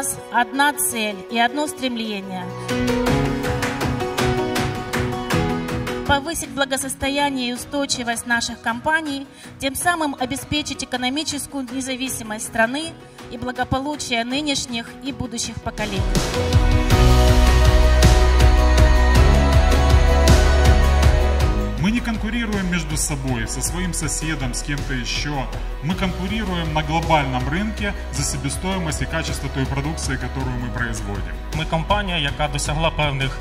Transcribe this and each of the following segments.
нас одна цель и одно стремление повысить благосостояние и устойчивость наших компаний, тем самым обеспечить экономическую независимость страны и благополучие нынешних и будущих поколений. между собой, со своим соседом, с кем-то еще. Мы конкурируем на глобальном рынке за себестоимость и качество той продукции, которую мы производим. Ми компанія, яка досягла певних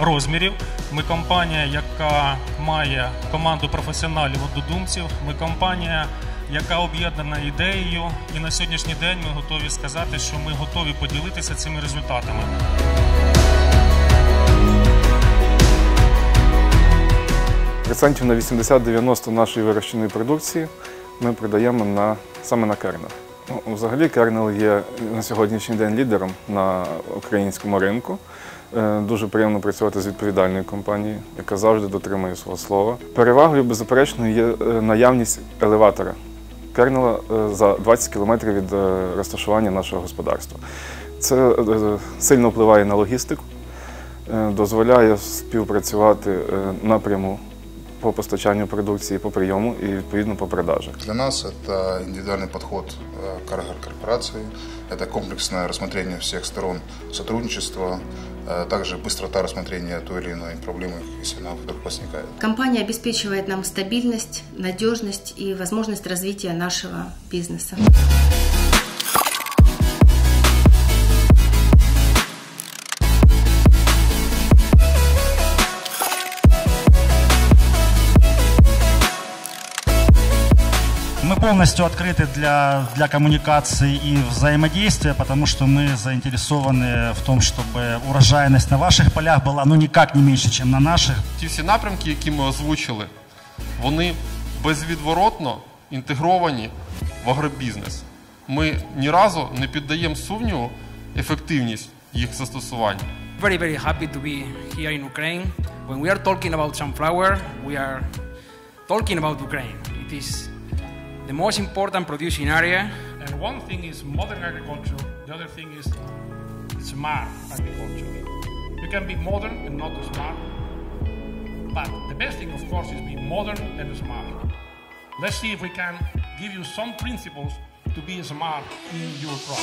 розмірів. Ми компанія, яка має команду професіоналів однодумців. Ми компанія, яка об'єднана ідеєю. І на сьогоднішній день ми готові сказати, що ми готові поділитися цими результатами. Процентів на 80-90 нашої вирощеної продукції ми продаємо на, саме на кернел. Ну, взагалі кернел є на сьогоднішній день лідером на українському ринку. Е, Дуже приємно працювати з відповідальною компанією, яка завжди дотримує свого слова. Перевагою, беззаперечно, є е, наявність елеватора кернела за 20 кілометрів від е, розташування нашого господарства. Це сильно впливає на логістику, дозволяє співпрацювати напряму по постачанню продукції, по прийому і відповідно по продажах. Для нас это индивидуальный подход э, к корпорации, это комплексное рассмотрение всех сторон сотрудничества, э, также быстрота рассмотрения той или иной проблемы, если она вдруг возникает. Компания обеспечивает нам стабильность, надежность и возможность развития нашего бизнеса. полностью открыты для, для коммуникации и взаимодействия, потому что мы заинтересованы в том, чтобы урожайность на ваших полях была ну никак не меньше, чем на наших. Ті всі напрямки, які ми озвучили, вони безвідворотно інтегровані в агробізнес. Ми ні разу не піддаємо сумніву ефективність їх застосування. very very happy to be here in Ukraine. When we are talking about sunflower, we are talking about Ukraine. It is the most important producing area. And one thing is modern agriculture, the other thing is smart agriculture. You can be modern and not smart, but the best thing, of course, is be modern and smart. Let's see if we can give you some principles to be smart in your crop.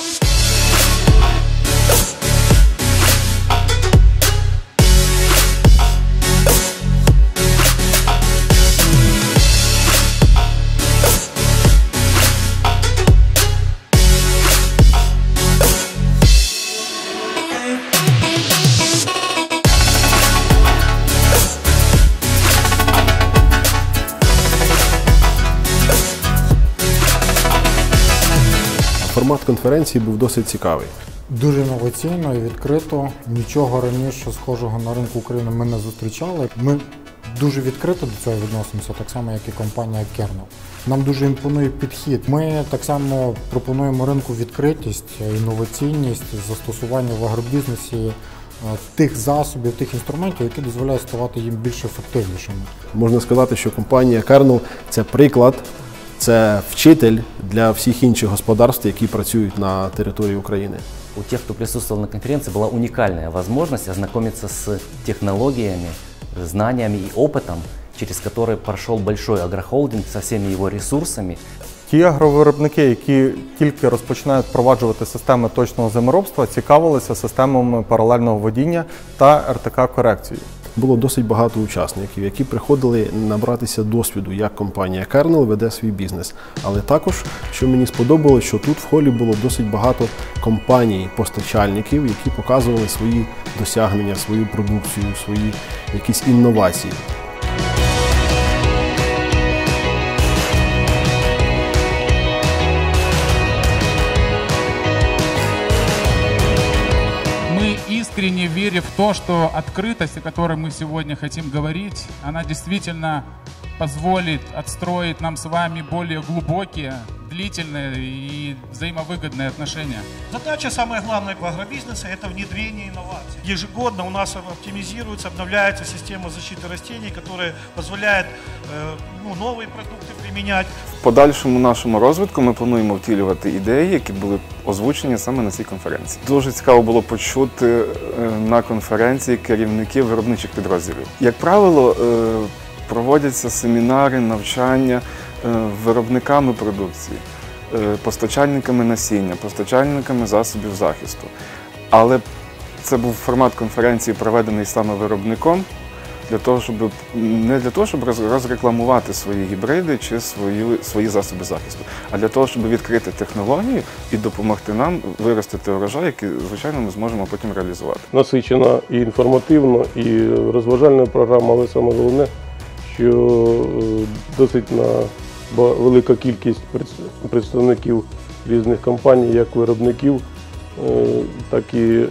Формат конференції був досить цікавий. Дуже інноваційно і відкрито. Нічого раніше схожого на ринку України ми не зустрічали. Ми дуже відкрито до цього відносимося, так само як і компанія Kernel. Нам дуже імпонує підхід. Ми так само пропонуємо ринку відкритість, інноваційність, застосування в агробізнесі е, тих засобів, тих інструментів, які дозволяють ставати їм більш ефективнішими. Можна сказати, що компанія Kernel – це приклад, це вчитель для всіх інших господарств, які працюють на території України. У тех, кто присутствовал на конференции, была уникальная возможность ознакомиться с технологиями, знаниями и опытом, через который прошел большой агрохолдинг со всеми его ресурсами. Ті агровиробники, які тільки розпочинають впроваджувати системи точного землеробства, цікавилися системами паралельного водіння та РТК-корекції. Було досить багато учасників, які приходили набратися досвіду, як компанія Kernel веде свій бізнес. Але також, що мені сподобалось, що тут в холі було досить багато компаній, постачальників, які показували свої досягнення, свою продукцію, свої якісь інновації. Верю в то, что открытость, о которой мы сегодня хотим говорить, она действительно позволит отстроить нам с вами более глубокие, длительные и взаимовыгодные отношения. Задача самая главная в агробизнесе – это внедрение инноваций. Ежегодно у нас оптимизируется, обновляется система защиты растений, которая позволяет э, ну, новые продукты применять. Подальшому нашому розвитку ми плануємо втілювати ідеї, які були озвучені саме на цій конференції. Дуже цікаво було почути е, на конференції керівників виробничих підрозділів. Як правило, е, проводяться семінари, навчання е, виробниками продукції, постачальниками насіння, постачальниками засобів захисту. Але це був формат конференції, проведений саме виробником, для того, щоб не для того, щоб розрекламувати свої гібриди чи свої, свої засоби захисту, а для того, щоб відкрити технології і допомогти нам виростити урожай, який, звичайно, ми зможемо потім реалізувати. насичена і інформативно, і розважальна програма, але саме головне, що е, досить на велика кількість представників різних компаній, як виробників, е, так і е,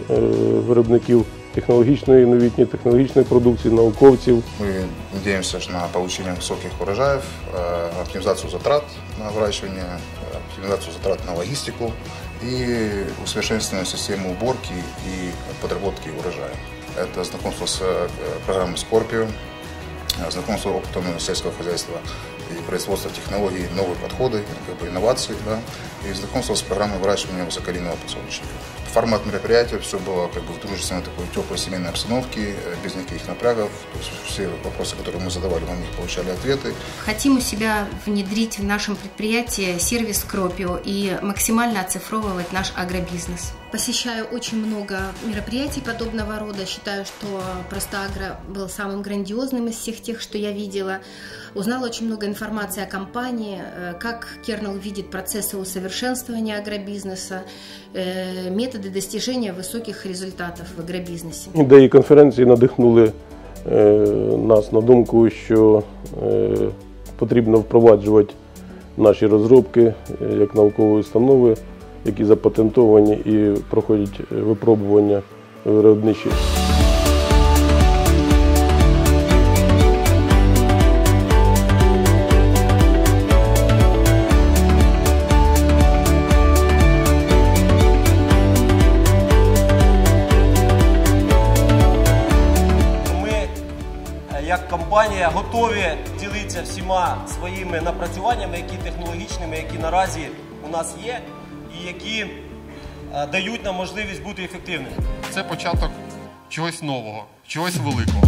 виробників технологічної новітньої технологічної продукції, науковців. Мы надеемся ж на получение высоких урожаев, э, оптимизацию затрат на выращивание, э, оптимизацию затрат на логистику и усовершенствование системы уборки и подработки урожая. Это знакомство с э, программой Scorpio, э, знакомство с опытом сельского хозяйства и производства технологий, новые подходы, как бы инновации, да, и знакомство с программой выращивания высоколинного подсолнечника. Формат мероприятия, все было как бы в дружественной такой теплой семейной обстановке, э, без никаких напрягов, то есть все вопросы, которые мы задавали, мы на них получали ответы. Хотим у себя внедрить в нашем предприятии сервис Кропио и максимально оцифровывать наш агробизнес. Посещаю очень много мероприятий подобного рода. Считаю, что Простагро был самым грандиозным из всех тех, что я видела. Узнала очень много информации о компании, э, как Кернел видит процессы усовершенствования агробизнеса, э, методы достижения высоких результатов в агробизнесе. Ідеї конференції надихнули е, нас на думку, що е, потрібно впроваджувати наші розробки е, як наукової установи, які запатентовані і проходять е, випробування виробничі. Компанія, готові ділитися всіма своїми напрацюваннями, які технологічними, які наразі у нас є, і які е, дають нам можливість бути ефективними. Це початок чогось нового, чогось великого.